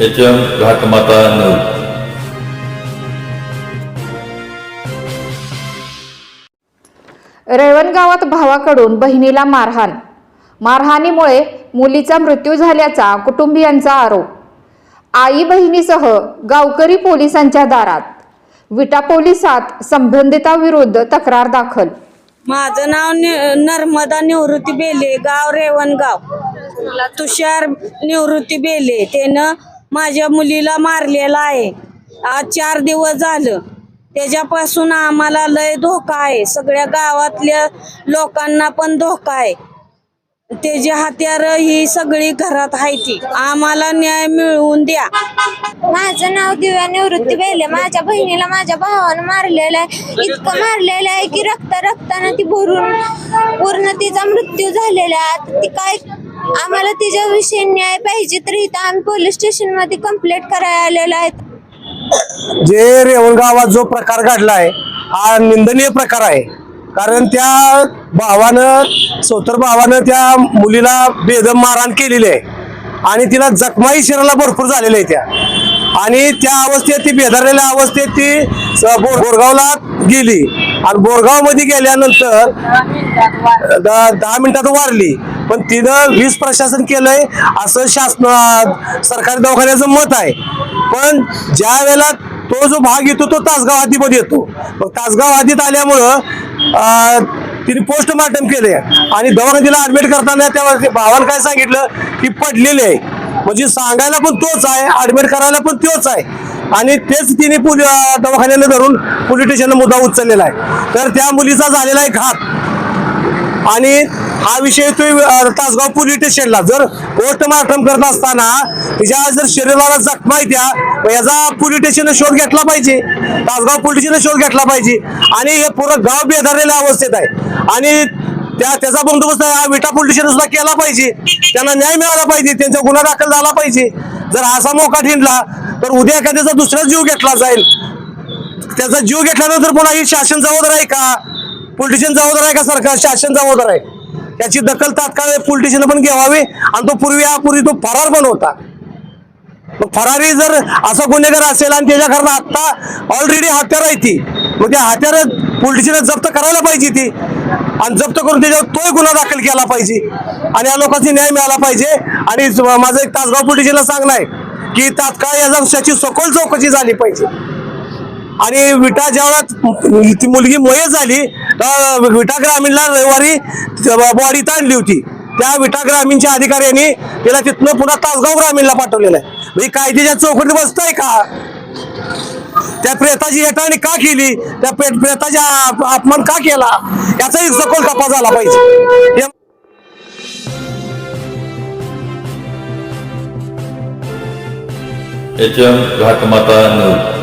H M Ghatmata news रेवणगावात भावाकडून बहिणीला मारहाण मारहाणीमुळे मुलीचा मृत्यू झाल्याचा कुटुंबियांचा आरोप आई बहिणीसह गावकरी पोलिसांच्या दारात विटा पोलिसात संबंधिताविरुद्ध तक्रार दाखल माझं नाव नि- नर्मदा निवृत्ती बेले गाव रेवणगाव. तुषार निवृत्ती बेले. त्यानं माझ्या मुलीला मारलेला आहे. आज चार दिवस झालं. त्याच्यापासून आम्हाला लय धोका आहे. सगळ्या गावातल्या लोकांना पण धोका आहे. त्याची हत्यार ही सगळी घरात आहे ती. आम्हाला न्याय मिळवून द्या. माझं नाव दिव्या निवृत्ती बेले माझ्या बहिणीला माझ्या भावानं मारलेलं आहे. इतकं मारलेलं आहे की रक्त रक्तानं ती भरून पूर्ण तिचा मृत्यू झालेला आहे. आता ती काय आम्हाला तिच्याविषयी न्याय पाहिजे तर इथं आम्ही पोलीस स्टेशनमध्ये कंप्लेंट करायला आलेलो आहेत. जे रेवण गावात जो प्रकार घडलाय हा निंदनीय प्रकार आहे. कारण त्या भावानं सोतर भावानं त्या मुलीला बेदम मारहाण केलेली आहे. आणि तिला जखमाही शरीराला भरपूर झालेल्या आहे त्या. आणि त्या अवस्थेत ती बेदारलेल्या अवस्थेत ती बोरगावला गेली. आणि बोरगावमध्ये गेल्यानंतर द- दहा मिनिटात वारली. पण तिनं वीज प्रशासन केलंय असं शासन सरकारी दवाखान्याचं मत आहे. पण ज्या वेळेला तो जो भाग येतो तो तासगाव हद्दीमध्ये येतो. मग तासगाव हद्दीत आल्यामुळं तिने पोस्टमार्टम केले आणि दवाखान्याला ऍडमिट करताना त्या भावानं काय सांगितलं की पडलेले आहे. म्हणजे सांगायला पण तोच आहे ऍडमिट करायला पण तोच आहे. आणि तेच तिने दवाखान्याला धरून पोलीस स्टेशनला मुद्दा उचललेला आहे. तर त्या मुलीचा झालेला आहे घात आणि हा विषय तो तासगाव पोलीस स्टेशनला जर पोस्टमार्टम करत असताना तिच्या जर शरीराला जखमा आहे त्या याचा पोलीस स्टेशनने शोध घेतला पाहिजे. तासगाव पोलीस स्टेशनने शोध घेतला पाहिजे. आणि हे पूर्ण गाव बेधारलेल्या अवस्थेत आहे. आणि त्या त्याचा बंदोबस्त हा विटा पोलीस स्टेशन सुद्धा केला पाहिजे. त्यांना न्याय मिळाला पाहिजे. त्यांचा गुन्हा दाखल झाला पाहिजे. जर असा मोका ठिणला तर उद्या एखाद्याचा दुसरा जीव घेतला जाईल. त्याचा जीव घेतल्यानंतर पुन्हा ही शासन जबाबदार आहे का? पोलिटिशियन जबाबदार आहे का सरकार? शासन जबाबदार आहे. त्याची दखल तात्काळ पोलिटिशियन पण घ्यावी आणि तो पूर्वी यापूर्वी तो फरार पण होता. फरारी जर असा गुन्हेगार असेल आणि त्याच्या आत्ता ऑलरेडी हत्यार आहे ती मग त्या हत्यार पोलिटिशियन जप्त करायला पाहिजे ती. आणि जप्त करून त्याच्यावर तोही गुन्हा दाखल केला पाहिजे. आणि या लोकांची न्याय मिळाला पाहिजे. आणि माझं एक तासगाव पोलिटिशियनला सांगणं आहे की तात्काळ या त्याची सखोल चौकशी झाली पाहिजे. आणि विटा जेव्हा ती मुलगी मयत झाली विटा ग्रामीणला रविवारी बॉडी ताणली होती. त्या विटा ग्रामीणच्या अधिकाऱ्यांनी तिला तिथनं पुन्हा तासगाव ग्रामीणला पाठवलेलं आहे. म्हणजे कायद्याच्या चौकटीत बसतंय का? त्या प्रेताची हेटाळणी का केली? त्या प्रेताचा अपमान का केला? याचाही सखोल तपास झाला पाहिजे. H M Ghatmata news.